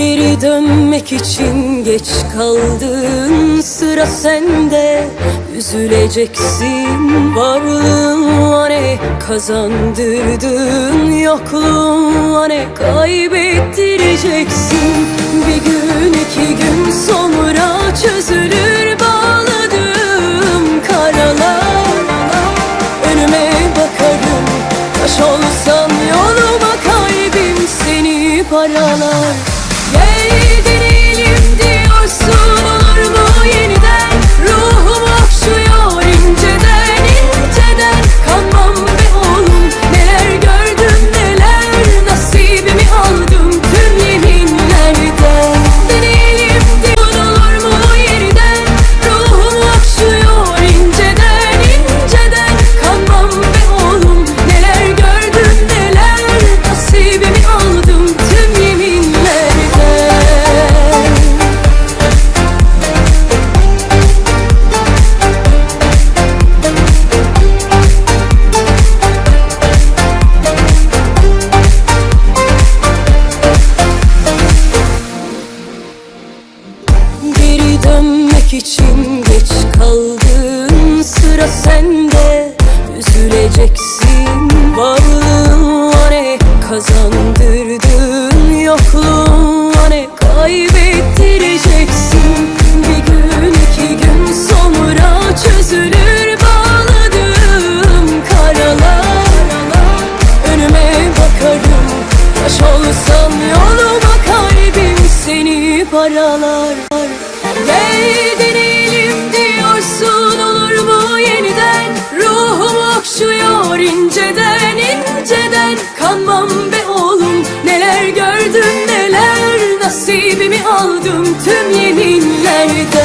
Geri dönmek için geç kaldın. Sıra sende Üzüleceksin. Varlığınla ne kazandırdın? Yokluğunla ne kaybettireceksin? Bir gün iki gün sonra çözülür dönmek için geç kaldın. Sıra sende. Üzüleceksin. Varlığınla ne kazandırdın? Yokluğunla ne kaybettireceksin? Bir gün iki gün sonra çözülür bağladığım karalar. Önüme bakarım. Taş olsam yoluma kalbim seni paralar Gel deneyelim diyorsun olur mu yeniden? Ruhum okşuyor inceden inceden. Kanmam be oğlum neler gördüm neler Nasibimi aldım tüm yeminlerden